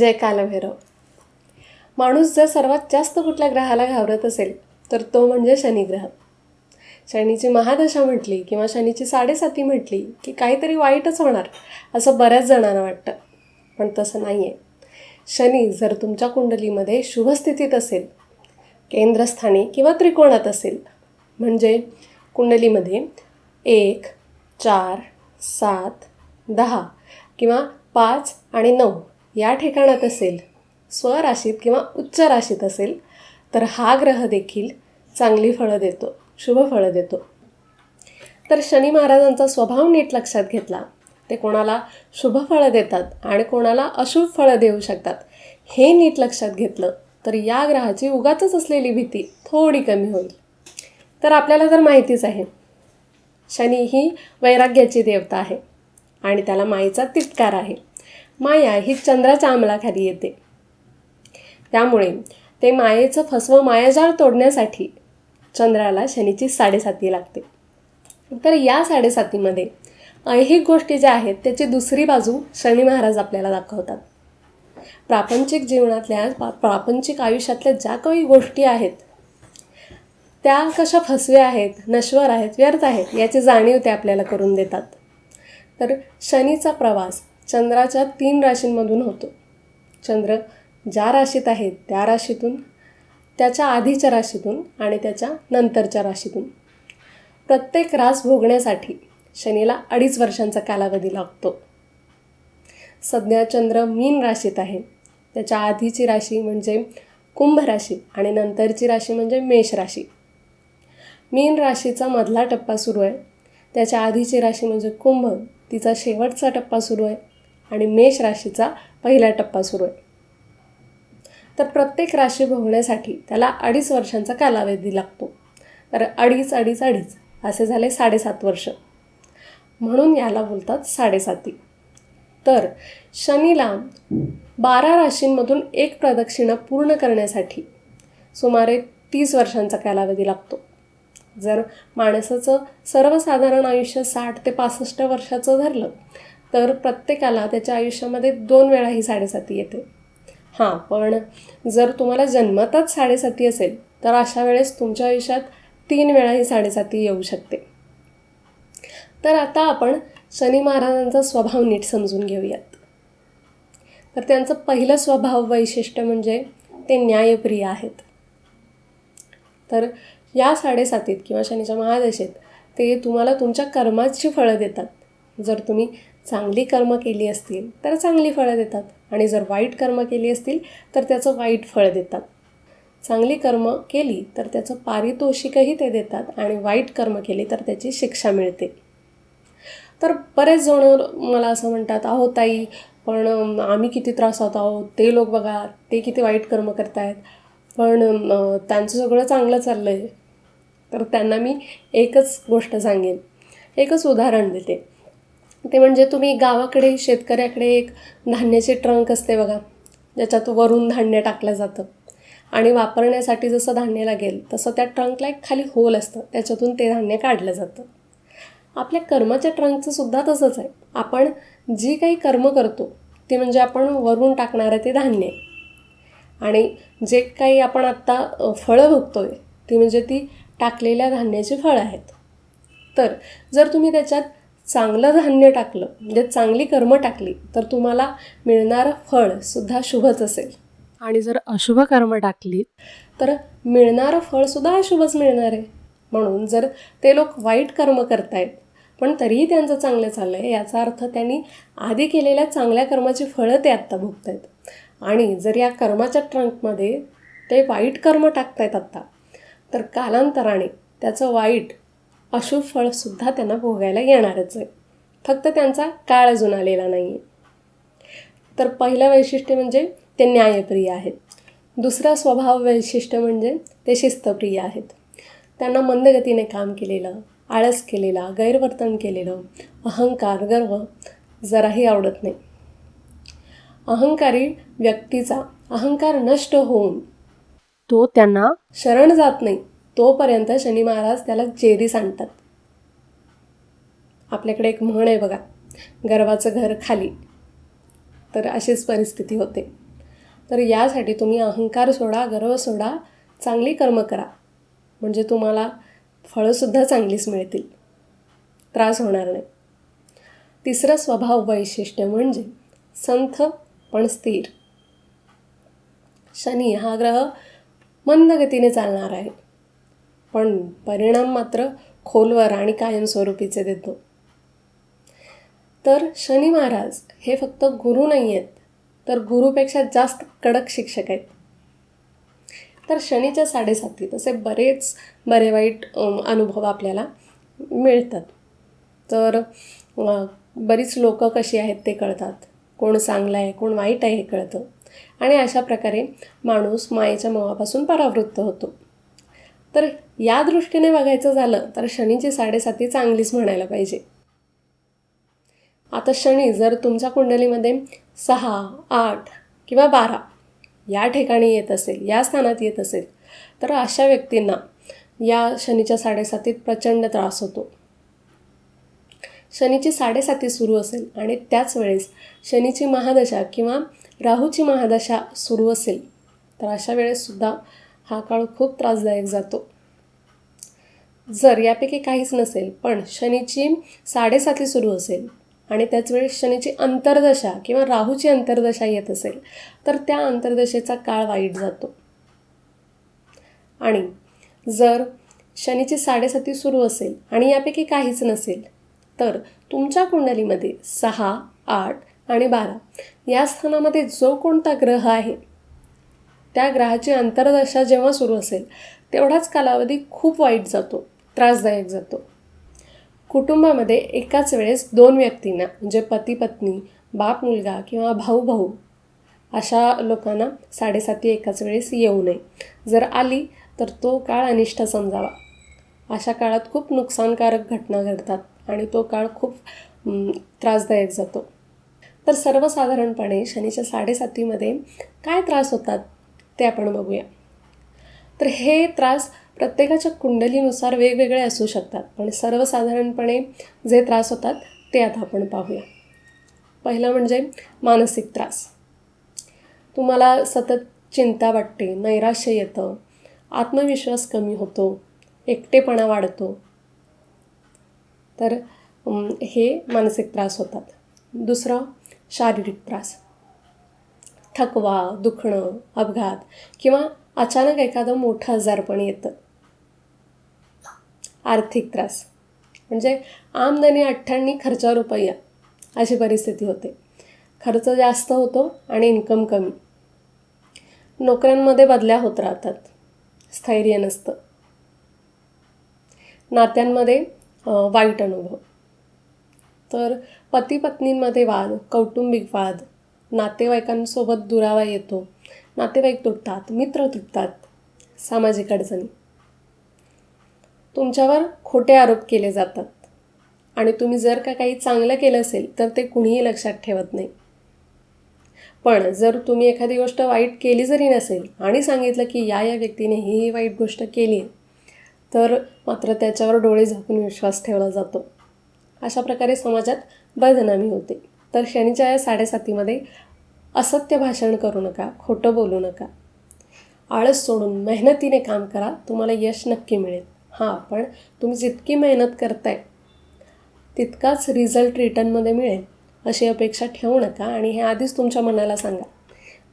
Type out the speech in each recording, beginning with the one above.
जय कालभैरव माणूस जर सर्वात जास्त कुठल्या ग्रहाला घाबरत असेल तर तो म्हणजे शनिग्रह. शनीची महादशा म्हटली किंवा शनीची साडेसाती म्हटली की काहीतरी वाईटच होणार असं बऱ्याच जणांना वाटतं. पण तसं नाही आहे शनी जर तुमच्या कुंडलीमध्ये शुभस्थितीत असेल केंद्रस्थानी किंवा त्रिकोणात असेल म्हणजे कुंडलीमध्ये एक चार सात दहा किंवा पाच आणि नऊ या ठिकाणात असेल स्वराशीत किंवा उच्च राशीत असेल तर हा ग्रह देखील चांगली फळं देतो शुभ फळं देतो. तर शनी महाराजांचा स्वभाव नीट लक्षात घेतला. ते कोणाला शुभ फळं देतात आणि कोणाला अशुभ फळं देऊ शकतात हे नीट लक्षात घेतलं तर या ग्रहाची उगाचच असलेली भीती थोडी कमी होईल. तर आपल्याला तर माहितीच आहे शनी ही वैराग्याची देवता आहे आणि त्याला माईचा तिटकार आहे. माया ही चंद्राच्या अंमलाखाली येते. त्यामुळे ते मायेचं फसवं मायाजाळ तोडण्यासाठी चंद्राला शनीची साडेसाती लागते. तर या साडेसातीमध्ये ऐहिक गोष्टी ज्या आहेत त्याची दुसरी बाजू शनी महाराज आपल्याला दाखवतात. प्रापंचिक जीवनातल्या पा- प्रापंचिक आयुष्यातल्या ज्या काही गोष्टी आहेत त्या कशा फसव्या आहेत नश्वर आहेत व्यर्थ आहेत याची जाणीव ते आपल्याला करून देतात. तर शनीचा प्रवास चंद्राच्या तीन राशींमधून होतो. चंद्र ज्या राशीत आहे त्या राशीतून त्याच्या आधीच्या राशीतून आणि त्याच्या नंतरच्या राशीतून. प्रत्येक रास भोगण्यासाठी शनीला अडीच वर्षांचा कालावधी लागतो. सध्या चंद्र मीन राशीत आहे. त्याच्या आधीची राशी म्हणजे कुंभ राशी आणि नंतरची राशी म्हणजे मेष राशी. मीन राशीचा मधला टप्पा सुरू आहे. त्याच्या आधीची राशी म्हणजे कुंभ तिचा शेवटचा टप्पा सुरू आहे. आणि मेष राशीचा पहिला टप्पा सुरू आहे. तर प्रत्येक राशी भोगण्यासाठी त्याला अडीच वर्षांचा कालावधी लागतो. तर अडीच अडीच अडीच असे झाले साडेसात वर्ष. म्हणून याला बोलतात साडेसाती. तर शनीला बारा राशींमधून एक प्रदक्षिणा पूर्ण करण्यासाठी सुमारे तीस वर्षांचा कालावधी लागतो. जर माणसाचं सर्वसाधारण आयुष्य साठ ते पासष्ट वर्षाचं धरलं तर प्रत्येकाला त्याच्या आयुष्यामध्ये दोन वेळा ही साडेसाती येते. हां पण जर तुम्हाला जन्मतच साडेसाती असेल तर अशा वेळेस तुमच्या आयुष्यात तीन वेळा ही साडेसाती येऊ शकते. तर आता आपण शनी महाराजांचा स्वभाव नीट समजून घेऊयात. तर त्यांचं पहिलं स्वभाव वैशिष्ट्य म्हणजे ते न्यायप्रिय आहेत. तर या साडेसातीत किंवा शनीच्या महादशेत ते तुम्हाला तुमच्या कर्माची फळं देतात. जर तुम्ही चांगली कर्म केली असतील तर चांगली फळं देतात. आणि जर वाईट कर्म केली असतील तर त्याचं वाईट फळ देतात. चांगली कर्म केली तर त्याचं पारितोषिकही ते देतात. आणि वाईट कर्म केली तर त्याची शिक्षा मिळते. तर बरेच जण मला असं म्हणतात अहो ताई पण आम्ही किती त्रासात आहोत. ते लोक बघा ते किती वाईट कर्म करतायत. पण त्यांचं सगळं चांगलं चाललं आहे तर त्यांना मी एकच गोष्ट सांगेन. एकच उदाहरण देते. ते म्हणजे तुम्ही गावाकडे शेतकऱ्याकडे एक धान्याची ट्रंक असते बघा ज्याच्यात वरून धान्य टाकलं जातं. आणि वापरण्यासाठी जसं धान्य लागेल तसं त्या ट्रंकला एक खाली होल असतं त्याच्यातून ते धान्य काढलं जातं. आपल्या कर्माच्या ट्रंकचं सुद्धा तसंच आहे. आपण जी काही कर्म करतो ती म्हणजे आपण वरून टाकणारं ते धान्य. आहे आणि जे काही आपण आत्ता फळं फळं आहे ती म्हणजे ती टाकलेल्या धान्याची फळं आहेत. तर जर तुम्ही त्याच्यात चांगलं धान्य टाकलं म्हणजे चांगली कर्म टाकली तर तुम्हाला मिळणारं फळसुद्धा शुभच असेल. आणि जर अशुभ कर्म टाकली तर मिळणारं फळसुद्धा अशुभच मिळणार आहे. म्हणून जर ते लोक वाईट कर्म करतायत पण तरीही त्यांचं चांगलं चाललं आहे याचा अर्थ त्यांनी आधी केलेल्या चांगल्या कर्माची फळं ते आत्ता भोगत आहेत आणि जर या कर्माच्या ट्रंकमध्ये ते वाईट कर्म टाकतायत आत्ता तर कालांतराने त्याचं वाईट अशुभ फळसुद्धा त्यांना भोगायला येणारच आहे. फक्त त्यांचा काळ अजून आलेला नाही आहे तर पहिलं वैशिष्ट्य म्हणजे ते न्यायप्रिय आहेत. दुसरा स्वभाव वैशिष्ट्य म्हणजे ते शिस्तप्रिय आहेत. त्यांना मंदगतीने काम केलेलं आळस केलेला गैरवर्तन केलेलं अहंकार गर्व जराही आवडत नाही. अहंकारी व्यक्तीचा अहंकार नष्ट होऊन तो त्यांना शरण जात नाही. तोपर्यंत शनी महाराज त्याला जेरी आणतात. आपल्याकडे एक म्हण आहे बघा गर्वाचं घर खाली. तर अशीच परिस्थिती होते. तर यासाठी तुम्ही अहंकार सोडा गर्व सोडा चांगली कर्म करा. म्हणजे तुम्हाला फळंसुद्धा चांगलीच मिळतील. त्रास होणार नाही. तिसरं स्वभाव वैशिष्ट्य म्हणजे संथ पण स्थिर. शनी हा ग्रह मंद गतीने चालणार आहे. पण परिणाम मात्र खोलवर आणि कायमस्वरूपीचे देतो. तर शनी महाराज हे फक्त गुरु नाही आहेत तर गुरुपेक्षा जास्त कडक शिक्षक आहेत. तर शनीच्या साडेसाती तसे बरेच बरे वाईट अनुभव आपल्याला मिळतात. तर बरीच लोकं कशी आहेत ते कळतात. कोण चांगलं आहे कोण वाईट आहे हे कळतं. आणि अशा प्रकारे माणूस मायेच्या मोहापासून परावृत्त होतो. तर या दृष्टीने बघायचं झालं तर शनीची साडेसाती चांगलीच म्हणायला पाहिजे. आता शनी जर तुमच्या कुंडलीमध्ये सहा आठ किंवा बारा या ठिकाणी येत असेल या स्थानात येत असेल तर अशा व्यक्तींना या शनीच्या साडेसातीत प्रचंड त्रास होतो. शनीची साडेसाती सुरू असेल आणि त्याच वेळेस शनीची महादशा किंवा राहूची महादशा सुरू असेल तर अशा वेळेससुद्धा हा काळ खूप त्रासदायक जातो. जर यापैकी काहीच नसेल पण शनीची साडेसाती सुरू असेल आणि त्याचवेळी शनीची अंतर्दशा किंवा राहूची अंतर्दशा येत असेल तर त्या अंतर्दशेचा काळ वाईट जातो. आणि जर शनीची साडेसाती सुरू असेल आणि यापैकी काहीच नसेल तर तुमच्या कुंडलीमध्ये सहा आठ आणि बारा या स्थानामध्ये जो कोणता ग्रह आहे त्या ग्रहाची अंतर्दशा जेव्हा सुरू असेल तेवढाच कालावधी खूप वाईट जातो. त्रासदायक जातो. कुटुंबामध्ये एकाच वेळेस दोन व्यक्तींना म्हणजे पती पत्नी बाप मुलगा किंवा भाऊ भाऊ अशा लोकांना साडेसाती एकाच वेळेस येऊ नये. जर आली तर तो काळ अनिष्ट समजावा. अशा काळात खूप नुकसानकारक घटना घडतात आणि तो काळ खूप त्रासदायक जातो. तर सर्वसाधारणपणे शनीच्या साडेसातीमध्ये काय त्रास होतात ते आपण बघूया. तर हे त्रास प्रत्येकाच्या कुंडलीनुसार वेगवेगळे असू शकतात पण सर्वसाधारणपणे जे त्रास होतात ते आता आपण पाहूया. पहिलं म्हणजे मानसिक त्रास. तुम्हाला सतत चिंता वाटते नैराश्य येतं आत्मविश्वास कमी होतो एकटेपणा वाढतो. तर हे मानसिक त्रास होतात. दुसरं शारीरिक त्रास. थकवा दुखणं अपघात किंवा अचानक एखादं मोठं आजारपण येतं. आर्थिक त्रास. म्हणजे आमदनी अठ्ठ्याण्णी खर्चा रुपया अशी परिस्थिती होते. खर्च जास्त होतो आणि इन्कम कमी. नोकऱ्यांमध्ये बदल्या होत राहतात. स्थैर्य नसतं. नात्यांमध्ये वाईट अनुभव. तर पती पत्नींमध्ये वाद कौटुंबिक वाद नातेवाईकांसोबत दुरावा येतो नातेवाईक तुटतात मित्र तुटतात सामाजिक अडचणी. तुमच्यावर खोटे आरोप केले जातात. आणि तुम्ही जर का काही चांगलं केलं असेल तर ते कुणीही लक्षात ठेवत नाही. पण जर तुम्ही एखादी गोष्ट वाईट केली जरी नसेल आणि सांगितलं की या या व्यक्तीने ही ही वाईट गोष्ट केली तर मात्र त्याच्यावर डोळे झाकून विश्वास ठेवला जातो. अशा प्रकारे समाजात बदनामी होते. तर शनीच्या या साडेसातीमध्ये असत्य भाषण करू नका खोटं बोलू नका. आळस सोडून मेहनतीने काम करा तुम्हाला यश नक्की मिळेल. हां पण तुम्ही जितकी मेहनत करताय तितकाच रिझल्ट रिटर्नमध्ये मिळेल अशी अपेक्षा ठेवू नका आणि हे आधीच तुमच्या मनाला सांगा.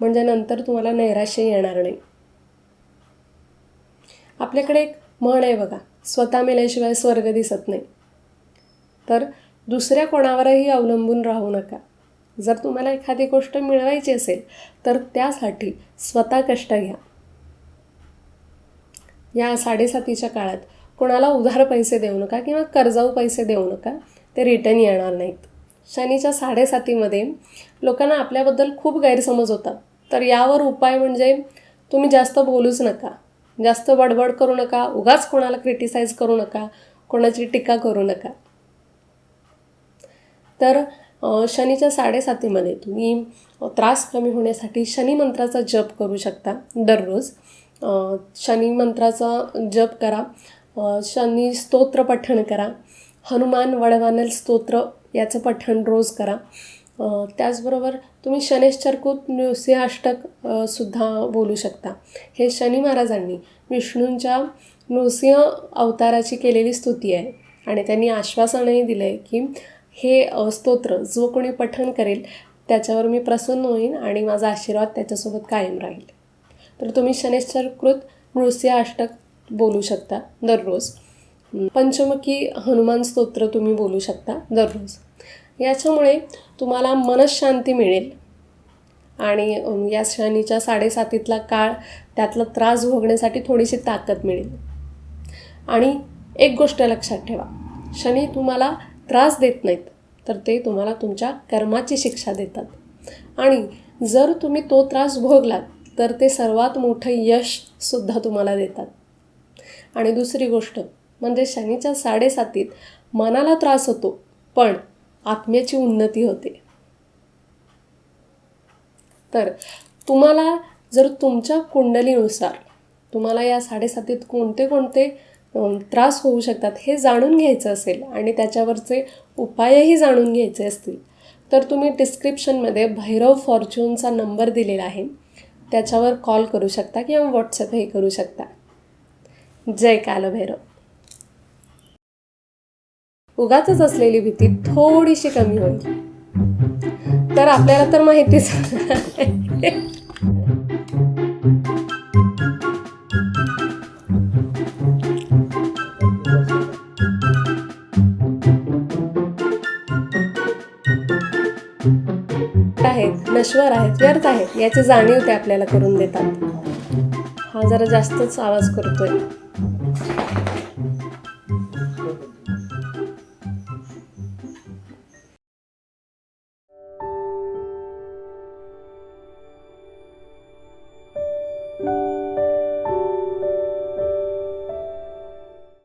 म्हणजे नंतर तुम्हाला नैराश्य येणार नाही. आपल्याकडे एक म्हण आहे बघा स्वतः मेल्याशिवाय स्वर्ग दिसत नाही. तर दुसऱ्या कोणावरही अवलंबून राहू नका. जर तुम्हाला एखादी गोष्ट मिळवायची असेल तर त्यासाठी स्वतः कष्ट घ्या. या साडेसातीच्या काळात कोणाला उधार पैसे देऊ नका किंवा कर्जाऊ पैसे देऊ नका ते रिटर्न येणार नाहीत. शनीच्या साडेसातीमध्ये लोकांना आपल्याबद्दल खूप गैरसमज होतात. तर यावर उपाय म्हणजे तुम्ही जास्त बोलूच नका. जास्त बडबड करू नका उगाच कोणाला क्रिटिसाइज करू नका कोणाची टीका करू नका. तर शनीच्या साडेसातीमध्ये तुम्ही त्रास कमी होण्यासाठी शनी मंत्राचा जप करू शकता दररोज. शनी मंत्राचा जप करा. शनी स्तोत्र पठण करा. हनुमान वडवानल स्तोत्र याचं पठण रोज करा. त्याचबरोबर तुम्ही शनेश्चरकूत नृसिंहाष्टक सुद्धा बोलू शकता. हे शनी महाराजांनी विष्णूंच्या नृसिंह अवताराची केलेली स्तुती आहे. आणि त्यांनी आश्वासनही दिलं आहे की हे स्तोत्र जो कोणी पठण करेल त्याच्यावर मी प्रसन्न होईन आणि माझा आशीर्वाद त्याच्यासोबत कायम राहील. तर तुम्ही शनेश्चरकृत नृसिंह अष्टक बोलू शकता दररोज. पंचमुखी हनुमान स्तोत्र तुम्ही बोलू शकता दररोज. याच्यामुळे तुम्हाला मनशांती मिळेल. आणि या शनीच्या साडेसातीतला काळ त्यातला त्रास भोगण्यासाठी थोडीशी ताकद मिळेल. आणि एक गोष्ट लक्षात ठेवा. शनी तुम्हाला त्रास देत नाहीत तर ते तुम्हाला तुमच्या कर्माची शिक्षा देतात. आणि जर तुम्ही तो त्रास भोगलात तर ते सर्वात मोठं यशसुद्धा तुम्हाला देतात. आणि दुसरी गोष्ट म्हणजे शनीच्या साडेसातीत मनाला त्रास होतो पण आत्म्याची उन्नती होते. तर तुम्हाला जर तुमच्या कुंडलीनुसार तुम्हाला या साडेसातीत कोणते कोणते त्रास होऊ शकतात हे जाणून घ्यायचं असेल आणि त्याच्यावरचे उपायही जाणून घ्यायचे असतील तर तुम्ही डिस्क्रिप्शनमध्ये भैरव फॉर्च्यूनचा नंबर दिलेला आहे. त्याच्यावर कॉल करू शकता किंवा व्हॉट्सअपही करू शकता. जय कालभैरव. उगाच असलेली भीती थोडीशी कमी होईल. तर आपल्याला तर माहितीच आहेत नश्वर आहेत व्यर्थ आहेत याची जाणीव ते आपल्याला करून देतात. हा जरा जास्तच आवाज करतोय. Thank you.